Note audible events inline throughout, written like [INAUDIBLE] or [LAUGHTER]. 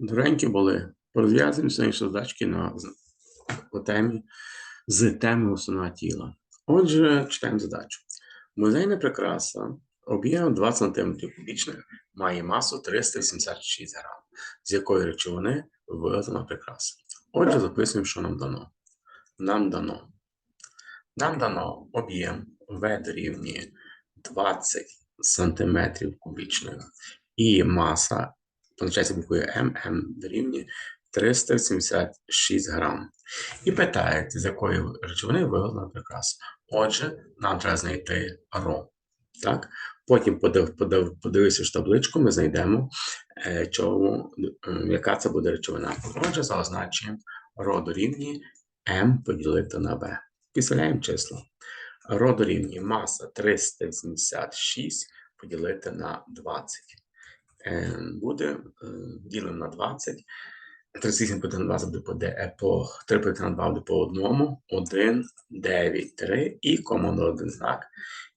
Доренькі були. Розв'язуємо сьогоднішні задачки на по темі з теми основного тіла. Отже, читаємо задачу. Музейна прикраса об'ємом 2 см кубічних має масу 376 грам, з якої речовини виготовлена прикраса. Отже, записуємо, що нам дано. Нам дано. Нам дано об'єм В дорівнює 20 см кубічних і маса, позначається буквою М, дорівнює 376 грам. І питають, з якої речовини виготовлена прикраса. Отже, нам треба знайти ро. Так? Потім подив, подив, подивився в табличку, ми знайдемо, е, чому, е, яка це буде речовина. Отже, за означенням ро дорівнює М поділити на В. Підставляємо число. Ро дорівнює маса 376 поділити на 20. Е, Буде е, ділимо на 20. 38 поділити на 20 буде по, е, по 3 поділити на 2 буде по одному. 1, 9, 3 і на один знак.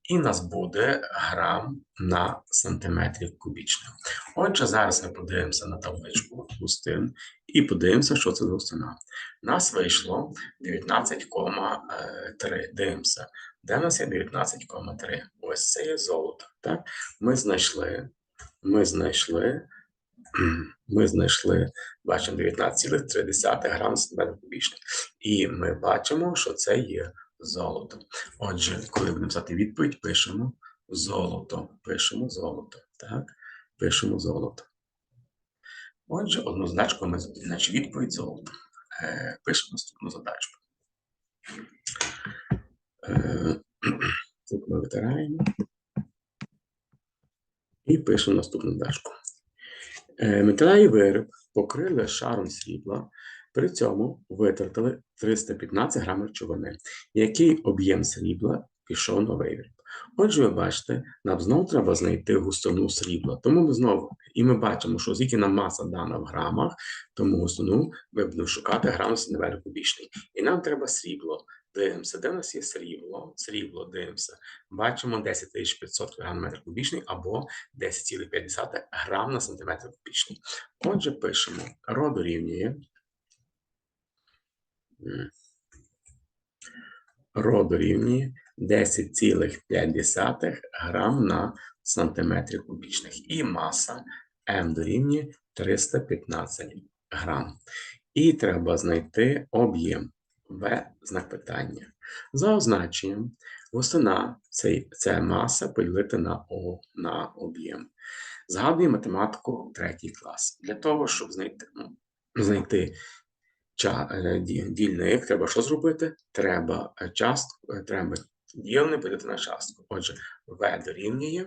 І нас буде грам на сантиметрів кубічних. Отже, зараз ми подивимося на табличку густин і подивимося, що це за густина. Нас вийшло 19,3. Дивимося. Де в нас є 19,3? Ось це є золото. Так? Ми знайшли, ми знайшли, [CLEARS THROAT] ми знайшли, бачимо 19,3 грам на сантиметр кубічний. І ми бачимо, що це є золото. Отже, коли будемо писати відповідь, пишемо золото. Пишемо золото. Так? Пишемо золото. Отже, одну задачку ми значить відповідь золото. Е, пишемо наступну задачку. Е, [CLEARS THROAT] Тут ми витираємо. І пишемо наступну задачку. Е, Металевий виріб покрили шаром срібла, при цьому витратили 315 грам речовини. Який об'єм срібла пішов на виріб? Отже, ви бачите, нам знову треба знайти густину срібла. Тому ми знову, і ми бачимо, що оскільки нам маса дана в грамах, тому густину ми будемо шукати грам на кубічний. І нам треба срібло. Дивимося, де в нас є срібло? Срібло, дивимося. Бачимо 10500 грам на метр кубічний або 10,5 грам на сантиметр кубічний. Отже, пишемо ро дорівнює. Ро дорівнює 10,5 грам на сантиметр кубічних. І маса М дорівнює 315 грам. І треба знайти об'єм В знак питання. За означенням, густина це, маса поділити на О на об'єм. Згадуємо математику третій клас. Для того, щоб знайти, ну, знайти ча, е, дільник, треба що зробити? Треба частку, е, треба ділене поділити на частку. Отже, В дорівнює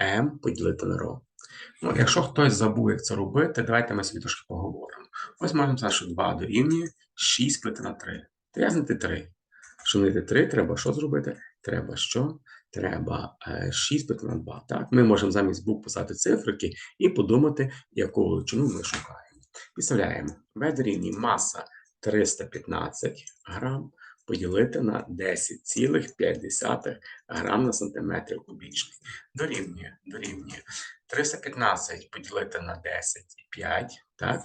М поділити на ро. Ну, якщо хтось забув, як це робити, давайте ми собі трошки поговоримо. Ось можемо сказати, що 2 дорівнює 6 плити на 3. Трязнити 3. Шунити 3, треба що зробити? Треба що? Треба е, 6 плити на 2. Так? Ми можемо замість букв писати цифрики і подумати, яку величину ми шукаємо. Підставляємо. В дорівнює маса 315 грам поділити на 10,5 грам на сантиметр кубічний. Дорівнює, дорівнює. 315 поділити на 10,5, так?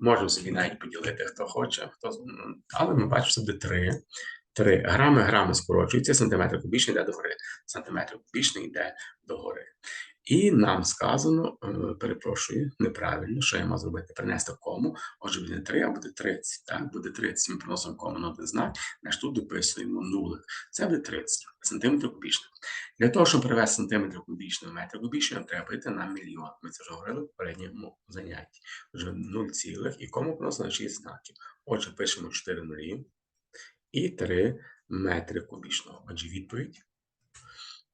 Можемо собі навіть поділити, хто хоче, хто, але ми бачимо, буде 3. 3 грами, грами скорочуються, сантиметр кубічний йде догори, сантиметр кубічний йде догори. І нам сказано, е, перепрошую, неправильно, що я мав зробити, принести кому, отже, буде не 3, а буде 30. Так, буде 30, ми приносимо кому на один знак, значить тут дописуємо нулик. Це буде 30 сантиметрів кубічних. Для того, щоб перевести сантиметр кубічний в метр кубічний, нам треба прийти на мільйон. Ми це вже говорили в попередньому занятті. Отже, 0 цілих і кому приносимо 6 знаків. Отже, пишемо 4 нулі і 3 метри кубічного. Отже, відповідь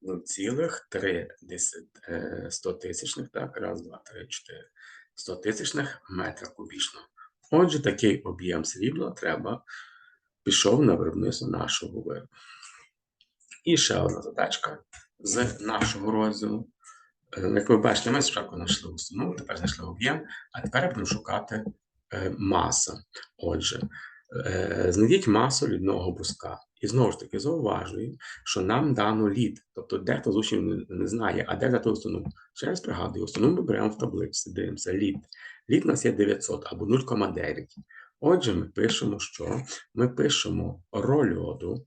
0,3 100 тисячних, так, раз, два, три, чотири. 100 тисячних метра кубічного. Отже, такий об'єм срібла треба пішов на виробництво нашого виробу. І ще одна задачка з нашого розділу. Е, Як ви бачите, ми спочатку знайшли установу, тепер знайшли об'єм, а тепер будемо шукати е, маса. Отже, е, знайдіть масу лідного бруска. І знову ж таки зауважую, що нам дано лід. Тобто дехто з учнів не, знає, а де взяти установу. Ще раз пригадую, установу ми беремо в таблиці, дивимося лід. Лід у нас є 900 або 0,9. Отже, ми пишемо, що ми пишемо ро льоду,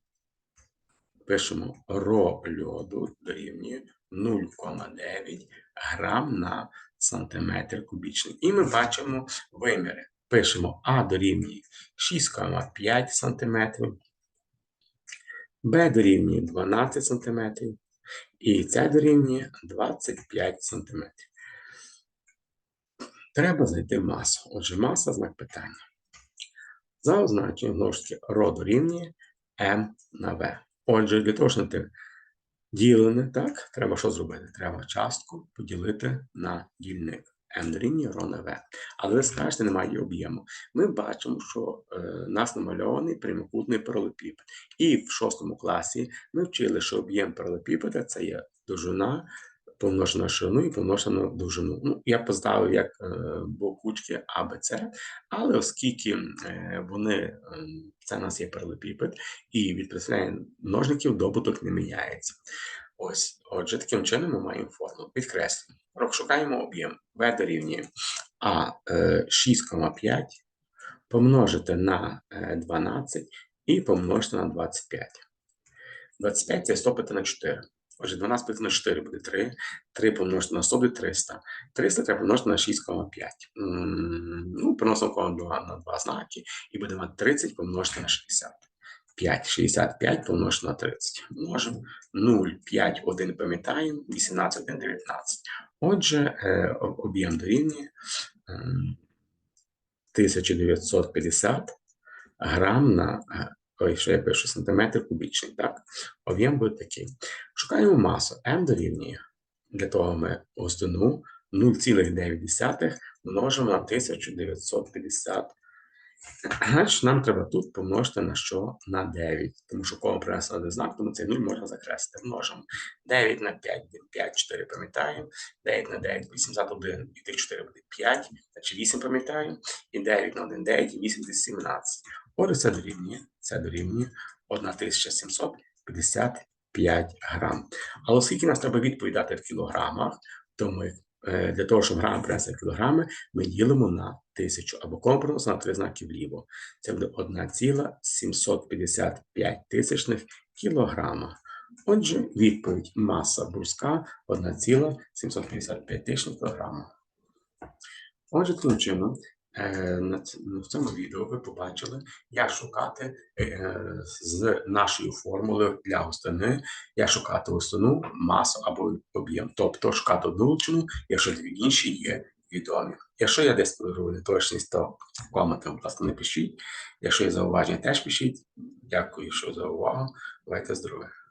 пишемо ро льоду дорівнює 0,9 грам на сантиметр кубічний. І ми бачимо виміри. Пишемо А дорівнює 6,5 см, Б дорівнює 12 см, і С дорівнює 25 см. Треба знайти масу. Отже, маса знак питання. За означенням знову ж таки ро дорівнює М на В. Отже, для того, щоб знайти ділене, так, треба що зробити? Треба частку поділити на дільник. В. Але ви скажете, немає об'єму. Ми бачимо, що е, нас намальований прямокутний паралепіпед. І в шостому класі ми вчили, що об'єм паралепіпеда це є довжина помножена на ширину і помножена на довжину. Ну, я поставив як е, бокучки А, Б, С, але оскільки е, вони, е, це у нас є паралепіпед, і від представлення множників добуток не міняється. Ось, отже, таким чином ми маємо формулу. Підкреслюємо. Шукаємо об'єм. В дорівнює А е, 6,5 помножити на е, 12 і помножити на 25. 25 це 100 на 4. Отже, 12 поділити на 4 буде 3. 3 помножити на 100 буде 300. 300 треба помножити на 6,5. Ну, приносимо коло 2 на 2 знаки і будемо 30 помножити на 60. 5, 65 помножити на 30. Множимо 0, 5, 1 пам'ятаємо, 18, 1, 19. Отже, е, об'єм дорівнює 1950 грам на ой, що я пишу, сантиметр кубічний. Так? Об'єм буде такий. Шукаємо масу. М дорівнює. Для того ми густину 0,9 множимо на 1950. Значить, нам треба тут помножити на що? На 9. Тому що коли принесли один знак, тому цей 0 можна закреслити. Множимо 9 на 5, 5, 4 пам'ятаємо. 9 на 9, 81, і тих 4 буде 5, значить 8 пам'ятаю. І 9 на 1, 9, і 8 буде 17. Отже, це дорівнює, це дорівнює 1755 грам. Але оскільки нас треба відповідати в кілограмах, то ми для того, щоб грам принесли кілограми, ми ділимо на тисячу або компроміс на три знаки вліво. Це буде 1,755 тисячних кілограма. Отже, відповідь маса бруска 1,755 тисячних кілограма. Отже, таким чином, Е, в цьому відео ви побачили, як шукати е, з нашою формулою для густини, як шукати густину, масу або об'єм. Тобто шукати величину, якщо дві інші є відомі. Якщо я десь подарую неточність, то в коментах, будь ласка, не пишіть. Якщо є зауваження, теж пишіть. Дякую, що за увагу. Бувайте здорові!